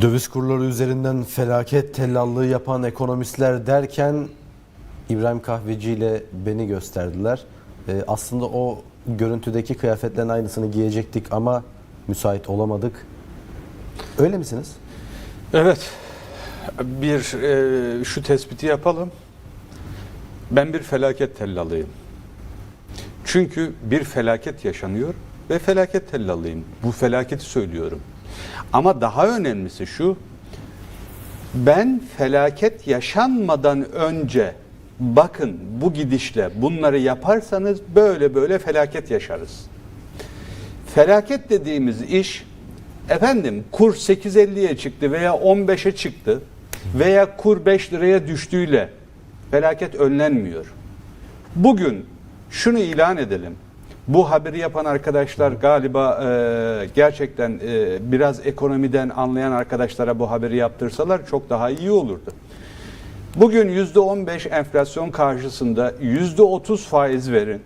Döviz kurları üzerinden felaket tellallığı yapan ekonomistler derken İbrahim Kahveci ile beni gösterdiler. Ee, aslında o görüntüdeki kıyafetlerin aynısını giyecektik ama müsait olamadık. Öyle misiniz? Evet. Bir e, şu tespiti yapalım. Ben bir felaket tellalıyım. Çünkü bir felaket yaşanıyor ve felaket tellalıyım. Bu felaketi söylüyorum. Ama daha önemlisi şu. Ben felaket yaşanmadan önce bakın bu gidişle bunları yaparsanız böyle böyle felaket yaşarız. Felaket dediğimiz iş efendim kur 8.50'ye çıktı veya 15'e çıktı veya kur 5 liraya düştüğüyle felaket önlenmiyor. Bugün şunu ilan edelim. Bu haberi yapan arkadaşlar galiba e, gerçekten e, biraz ekonomiden anlayan arkadaşlara bu haberi yaptırsalar çok daha iyi olurdu. Bugün %15 enflasyon karşısında %30 faiz verin.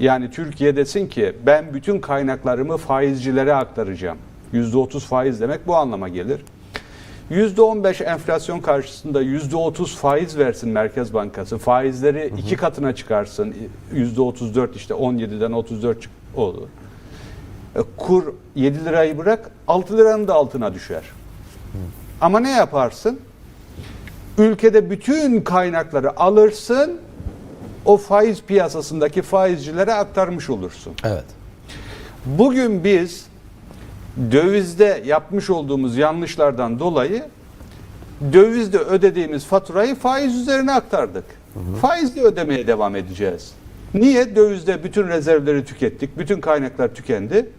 Yani Türkiye desin ki ben bütün kaynaklarımı faizcilere aktaracağım. %30 faiz demek bu anlama gelir. %15 enflasyon karşısında %30 faiz versin Merkez Bankası. Faizleri iki katına çıkarsın. %34 işte 17'den 34 çık- olur. E, Kur 7 lirayı bırak 6 liranın da altına düşer. Ama ne yaparsın? Ülkede bütün kaynakları alırsın, o faiz piyasasındaki faizcilere aktarmış olursun. Evet. Bugün biz dövizde yapmış olduğumuz yanlışlardan dolayı dövizde ödediğimiz faturayı faiz üzerine aktardık. Faizle ödemeye devam edeceğiz. Niye? Dövizde bütün rezervleri tükettik, bütün kaynaklar tükendi.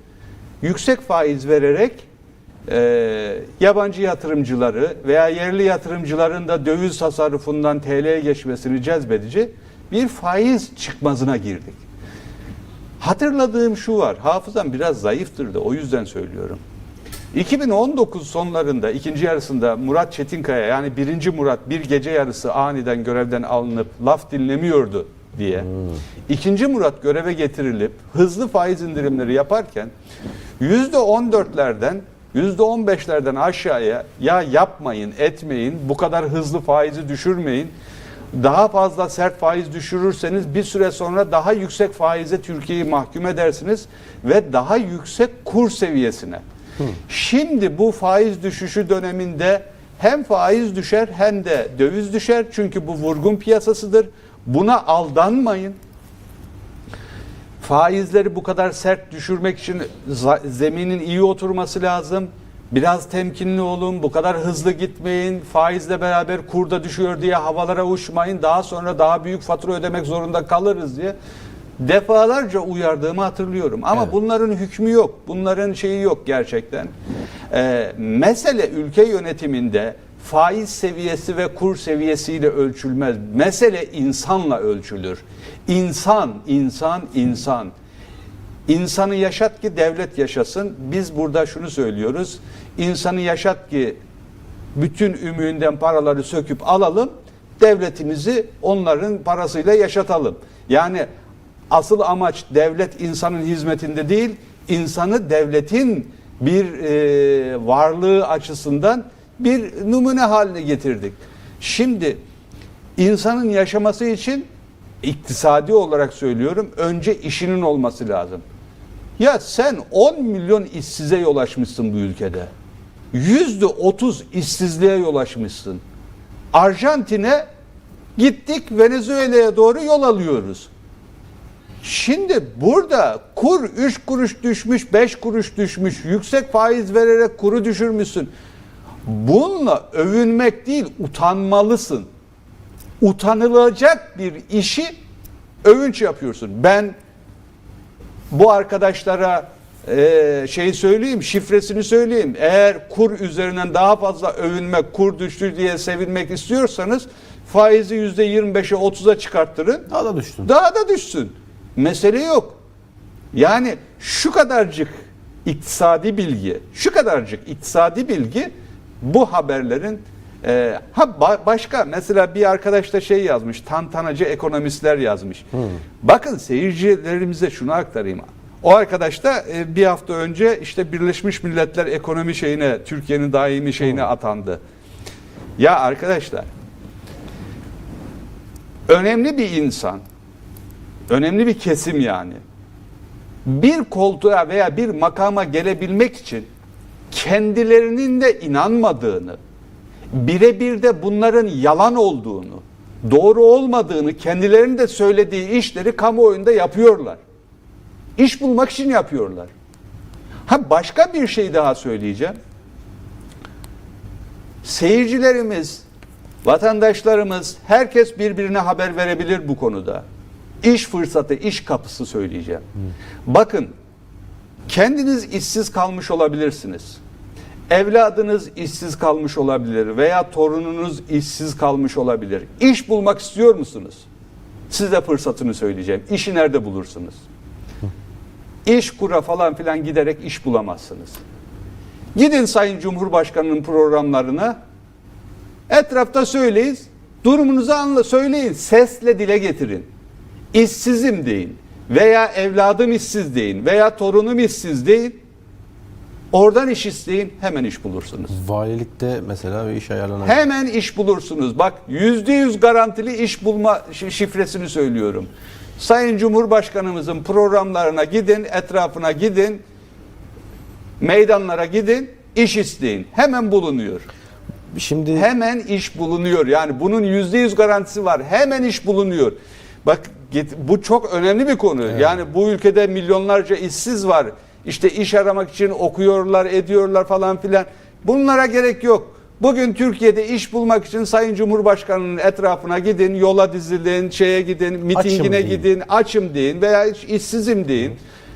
Yüksek faiz vererek e, yabancı yatırımcıları veya yerli yatırımcıların da döviz tasarrufundan TL'ye geçmesini cezbedici bir faiz çıkmazına girdik. Hatırladığım şu var. Hafızam biraz zayıftır da o yüzden söylüyorum. 2019 sonlarında ikinci yarısında Murat Çetinkaya yani birinci Murat bir gece yarısı aniden görevden alınıp laf dinlemiyordu diye. İkinci Murat göreve getirilip hızlı faiz indirimleri yaparken %14'lerden %15'lerden aşağıya ya yapmayın etmeyin bu kadar hızlı faizi düşürmeyin daha fazla sert faiz düşürürseniz bir süre sonra daha yüksek faize Türkiye'yi mahkum edersiniz ve daha yüksek kur seviyesine. Şimdi bu faiz düşüşü döneminde hem faiz düşer hem de döviz düşer çünkü bu vurgun piyasasıdır. Buna aldanmayın. Faizleri bu kadar sert düşürmek için zeminin iyi oturması lazım. Biraz temkinli olun, bu kadar hızlı gitmeyin. Faizle beraber kurda düşüyor diye havalara uçmayın. Daha sonra daha büyük fatura ödemek zorunda kalırız diye defalarca uyardığımı hatırlıyorum. Ama Evet. bunların hükmü yok. Bunların şeyi yok gerçekten. Ee, mesele ülke yönetiminde faiz seviyesi ve kur seviyesiyle ölçülmez. Mesele insanla ölçülür. İnsan, insan, insan. İnsanı yaşat ki devlet yaşasın. Biz burada şunu söylüyoruz. İnsanı yaşat ki bütün ümüğünden paraları söküp alalım. Devletimizi onların parasıyla yaşatalım. Yani asıl amaç devlet insanın hizmetinde değil, insanı devletin bir e, varlığı açısından bir numune haline getirdik. Şimdi insanın yaşaması için iktisadi olarak söylüyorum önce işinin olması lazım. Ya sen 10 milyon işsize yol açmışsın bu ülkede. Yüzde 30 işsizliğe yol açmışsın. Arjantin'e gittik Venezuela'ya doğru yol alıyoruz. Şimdi burada kur 3 kuruş düşmüş, 5 kuruş düşmüş, yüksek faiz vererek kuru düşürmüşsün. Bununla övünmek değil, utanmalısın. Utanılacak bir işi övünç yapıyorsun. Ben bu arkadaşlara e, şeyi söyleyeyim, şifresini söyleyeyim. Eğer kur üzerinden daha fazla övünmek, kur düştü diye sevinmek istiyorsanız faizi yüzde 25'e 30'a çıkarttırın. Daha da düştün. Daha da düşsün. Mesele yok. Yani şu kadarcık iktisadi bilgi, şu kadarcık iktisadi bilgi bu haberlerin e, ha ba- başka mesela bir arkadaş da şey yazmış, tantanacı ekonomistler yazmış. Bakın seyircilerimize şunu aktarayım. O arkadaş da e, bir hafta önce işte Birleşmiş Milletler ekonomi şeyine, Türkiye'nin daimi şeyine atandı. Ya arkadaşlar, önemli bir insan, önemli bir kesim yani. Bir koltuğa veya bir makama gelebilmek için kendilerinin de inanmadığını, birebir de bunların yalan olduğunu, doğru olmadığını kendilerinin de söylediği işleri kamuoyunda yapıyorlar. İş bulmak için yapıyorlar. Ha başka bir şey daha söyleyeceğim. Seyircilerimiz, vatandaşlarımız, herkes birbirine haber verebilir bu konuda. İş fırsatı, iş kapısı söyleyeceğim. Bakın, kendiniz işsiz kalmış olabilirsiniz. Evladınız işsiz kalmış olabilir veya torununuz işsiz kalmış olabilir. İş bulmak istiyor musunuz? Size fırsatını söyleyeceğim. İşi nerede bulursunuz? İş kura falan filan giderek iş bulamazsınız. Gidin Sayın Cumhurbaşkanı'nın programlarına. Etrafta söyleyin. Durumunuzu anla söyleyin. Sesle dile getirin. İşsizim deyin. Veya evladım işsiz deyin. Veya torunum işsiz deyin. Oradan iş isteyin. Hemen iş bulursunuz. Valilikte mesela bir iş ayarlanabilir. Hemen iş bulursunuz. Bak yüzde yüz garantili iş bulma şi- şifresini söylüyorum. Sayın Cumhurbaşkanımızın programlarına gidin, etrafına gidin, meydanlara gidin, iş isteyin. Hemen bulunuyor. Şimdi Hemen iş bulunuyor. Yani bunun yüzde yüz garantisi var. Hemen iş bulunuyor. Bak bu çok önemli bir konu. Yani bu ülkede milyonlarca işsiz var. İşte iş aramak için okuyorlar, ediyorlar falan filan. Bunlara gerek yok. Bugün Türkiye'de iş bulmak için Sayın Cumhurbaşkanı'nın etrafına gidin, yola dizilin, şeye gidin, mitingine deyin. gidin, açım deyin veya iş- işsizim deyin.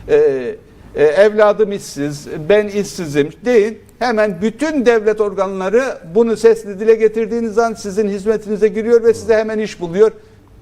Ee, e, evladım işsiz, ben işsizim deyin. Hemen bütün devlet organları bunu sesli dile getirdiğiniz an sizin hizmetinize giriyor ve size hemen iş buluyor.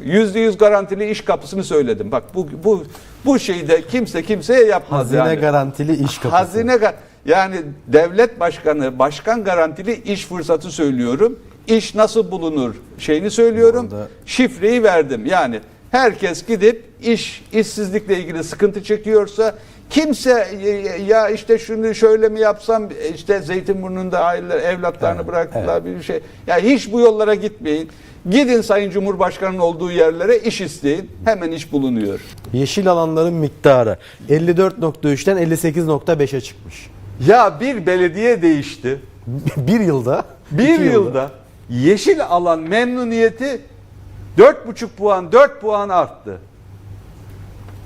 Yüzde yüz garantili iş kapısını söyledim. Bak bu bu bu şeyi de kimse kimseye yapmaz hazine yani. garantili iş kapısı. Hazine yani devlet başkanı, başkan garantili iş fırsatı söylüyorum. İş nasıl bulunur şeyini söylüyorum. Bu arada- Şifreyi verdim. Yani herkes gidip iş işsizlikle ilgili sıkıntı çekiyorsa kimse e, ya işte şunu şöyle mi yapsam işte Zeytinburnu'nda aileler evlatlarını Evet, bıraktılar bir şey. Ya hiç bu yollara gitmeyin. Gidin Sayın Cumhurbaşkanı'nın olduğu yerlere iş isteyin. Hemen iş bulunuyor. Yeşil alanların miktarı 54.3'ten 58.5'e çıkmış. Ya bir belediye değişti. bir yılda. Bir iki yılda yeşil alan memnuniyeti 4,5 puan 4 puan arttı.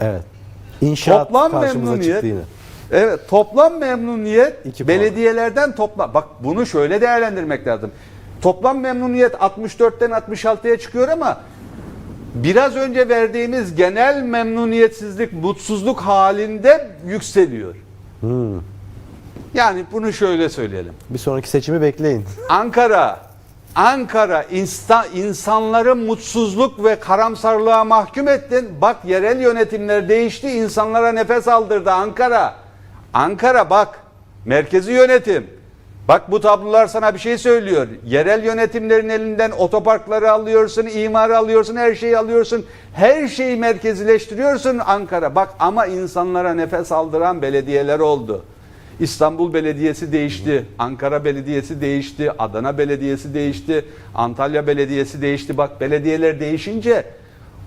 Evet. İnşaat Toplam karşımıza memnuniyet çıktı yine. Evet toplam memnuniyet İki puan. belediyelerden toplam bak bunu şöyle değerlendirmek lazım. Toplam memnuniyet 64'ten 66'ya çıkıyor ama biraz önce verdiğimiz genel memnuniyetsizlik, mutsuzluk halinde yükseliyor. Hmm. Yani bunu şöyle söyleyelim. Bir sonraki seçimi bekleyin. Ankara, Ankara insta, insanları mutsuzluk ve karamsarlığa mahkum ettin. Bak yerel yönetimler değişti, insanlara nefes aldırdı Ankara. Ankara bak, merkezi yönetim. Bak bu tablolar sana bir şey söylüyor. Yerel yönetimlerin elinden otoparkları alıyorsun, imarı alıyorsun, her şeyi alıyorsun. Her şeyi merkezileştiriyorsun Ankara. Bak ama insanlara nefes aldıran belediyeler oldu. İstanbul Belediyesi değişti, Ankara Belediyesi değişti, Adana Belediyesi değişti, Antalya Belediyesi değişti. Bak belediyeler değişince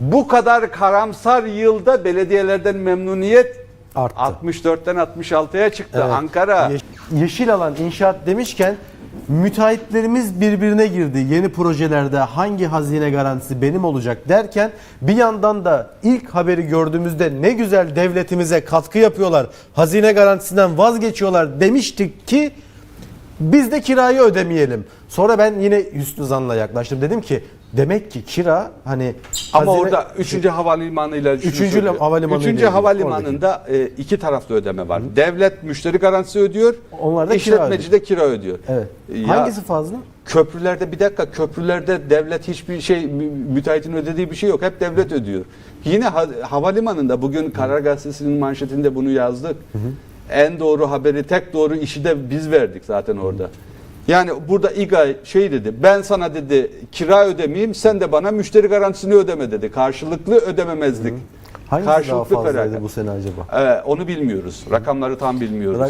bu kadar karamsar yılda belediyelerden memnuniyet Arttı. 64'ten 66'ya çıktı. Evet. Ankara. Yeş- yeşil alan inşaat demişken müteahhitlerimiz birbirine girdi. Yeni projelerde hangi hazine garantisi benim olacak derken bir yandan da ilk haberi gördüğümüzde ne güzel devletimize katkı yapıyorlar. Hazine garantisinden vazgeçiyorlar demiştik ki biz de kirayı ödemeyelim. Sonra ben yine Hüsnü Zan'la yaklaştım. Dedim ki demek ki kira hani Ama hazine- orada 3. havalimanıyla şunu Üçüncü havalimanı ile Üçüncü ilgili, havalimanında e, iki taraflı ödeme var. Devlet müşteri garantisi ödüyor. Onlar da kira işletmeci de kira ödüyor. Evet. Ya- Hangisi fazla? Köprülerde bir dakika köprülerde devlet hiçbir şey mü- müteahhitin ödediği bir şey yok. Hep devlet ödüyor. Yine ha- havalimanında bugün Karar Gazetesi'nin manşetinde bunu yazdık. En doğru haberi tek doğru işi de biz verdik zaten orada. Yani burada İGAY şey dedi. Ben sana dedi kira ödemeyeyim sen de bana müşteri garantisini ödeme dedi. Karşılıklı ödememezlik. Hangisi daha Karşılıklı fazlaydı felaket. bu sene acaba? Ee, onu bilmiyoruz. Rakamları tam bilmiyoruz. Ra-